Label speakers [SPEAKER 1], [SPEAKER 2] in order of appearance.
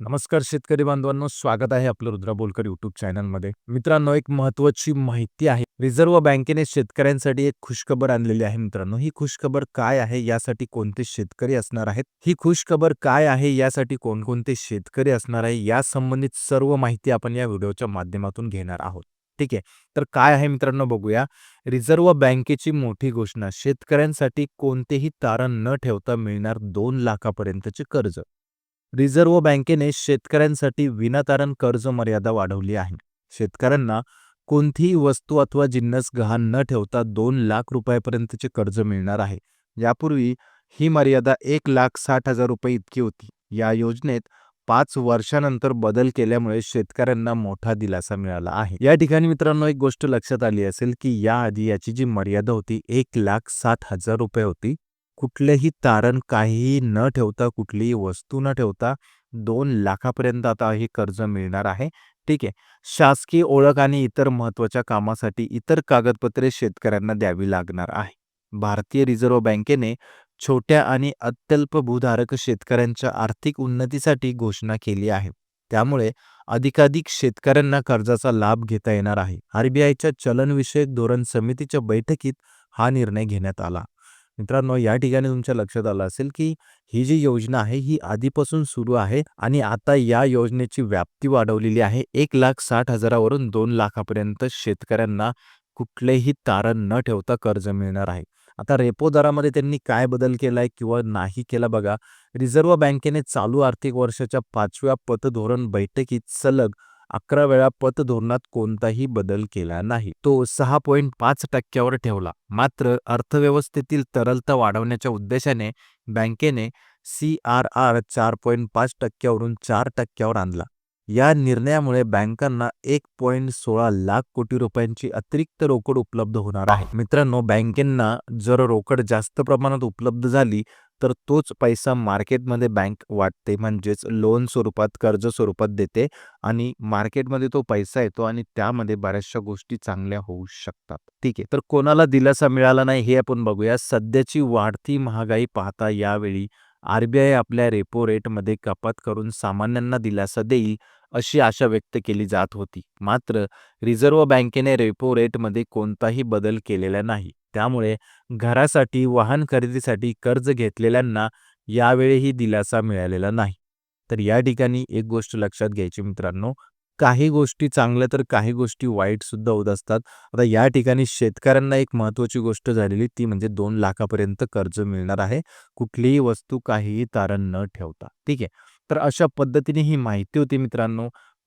[SPEAKER 1] नमस्कार शेतकरी बांधवांनो स्वागत आहे आपलं रुद्रा बोलकर युट्यूब चॅनलमध्ये मित्रांनो एक महत्वाची माहिती आहे. रिझर्व्ह बँकेने शेतकऱ्यांसाठी एक खुशखबर आणलेली आहे मित्रांनो. ही खुशखबर काय आहे? यासाठी कोणते शेतकरी असणार आहेत? ही खुशखबर काय आहे? यासाठी कोणकोणते शेतकरी असणार आहे? या संबंधित सर्व माहिती आपण या व्हिडिओच्या माध्यमातून घेणार आहोत. ठीक आहे? तर काय आहे मित्रांनो बघूया. रिझर्व्ह बँकेची मोठी घोषणा. शेतकऱ्यांसाठी कोणतेही तारण न ठेवता मिळणार दोन लाखापर्यंतचे कर्ज. रिझर्व्ह बँकेने शेतकऱ्यांसाठी विनातारण कर्ज मर्यादा वाढवली आहे. शेतकऱ्यांना कोणतीही वस्तू अथवा जिन्नस गहाण न ठेवता दोन लाख रुपयापर्यंतचे कर्ज मिळणार आहे. यापूर्वी ही मर्यादा एक लाख साठ हजार रुपये इतकी होती. या योजनेत पाच वर्षानंतर बदल केल्यामुळे शेतकऱ्यांना मोठा दिलासा मिळाला आहे. या ठिकाणी मित्रांनो एक गोष्ट लक्षात आली असेल की याआधी याची जी मर्यादा होती एक लाख साठ हजार रुपये होती. कुठलंही तारण काहीही न ठेवता कुठलीही वस्तू न ठेवता दोन लाखापर्यंत आता हे कर्ज मिळणार आहे. ठीक आहे. शासकीय ओळख आणि इतर महत्त्वाच्या कामासाठी इतर कागदपत्रे शेतकऱ्यांना द्यावी लागणार आहे. भारतीय रिझर्व्ह बँकेने छोट्या आणि अत्यल्प भूधारक शेतकऱ्यांच्या आर्थिक उन्नतीसाठी घोषणा केली आहे. त्यामुळे अधिकाधिक शेतकऱ्यांना कर्जाचा लाभ घेता येणार आहे. आरबीआयच्या चलनविषयक धोरण समितीच्या बैठकीत हा निर्णय घेण्यात आला. मित्रांनो या ठिकाणी तुमच्या लक्षात आलं असेल की ही जी योजना आहे ही आधीपासून सुरू आहे आणि आता या योजनेची व्याप्ती वाढवलेली आहे. एक लाख साठ हजारावरून दोन लाखापर्यंत शेतकऱ्यांना कुठलेही तारण न ठेवता कर्ज मिळणार आहे. आता रेपो दरामध्ये त्यांनी काय बदल केलाय किंवा नाही केला बघा. रिझर्व्ह बँकेने चालू आर्थिक वर्षाच्या पाचव्या पतधोरण बैठकीत सलग अकरा वेळा पतधोरणात कोणताही बदल केला नाही. तो सहा पॉईंट पाच टक्क्यावर ठेवला. मात्र अर्थव्यवस्थेतील तरलता वाढवण्याच्या उद्देशाने बँकेने सी आर आर चार पॉईंट पाच टक्क्यावरून चार टक्क्यावर आणला. या निर्णयामुळे बँकांना एक पॉईंट सोळा लाख कोटी रुपयांची अतिरिक्त रोकड उपलब्ध होणार आहे. मित्रांनो बँकेंना जर रोकड जास्त प्रमाणात उपलब्ध झाली तर तोच पैसा मार्केटमध्ये बँक वाटते म्हणजेच लोन स्वरूपात कर्ज स्वरूपात देते आणि मार्केटमध्ये तो पैसा येतो आणि त्यामध्ये बऱ्याचशा गोष्टी चांगल्या होऊ शकतात. ठीक आहे तर कोणाला दिलासा मिळाला नाही हे आपण बघूया. सध्याची वाढती महागाई पाहता यावेळी आरबीआय आपल्या रेपो रेटमध्ये कपात करून सामान्यांना दिलासा देईल अशी आशा व्यक्त केली जात होती. मात्र रिझर्व्ह बँकेने रेपो रेटमध्ये कोणताही बदल केलेला नाही. त्यामुळे घरासाठी वाहन खरेदीसाठी कर्ज घेतलेल्यांना यावेळीही दिलासा मिळालेला नाही. तर या ठिकाणी एक गोष्ट लक्षात घ्यायची मित्रांनो काही गोष्टी चांगल्या तर काही गोष्टी वाईट सुद्धा होत असतात. आता या ठिकाणी शेतकऱ्यांना एक महत्वाची गोष्ट झालेली ती म्हणजे दोन लाखापर्यंत कर्ज मिळणार आहे. कुठलीही वस्तू काहीही तारण न ठेवता. ठीक आहे. तर अशा पद्धतीने ही माहिती होती मित्रांनो.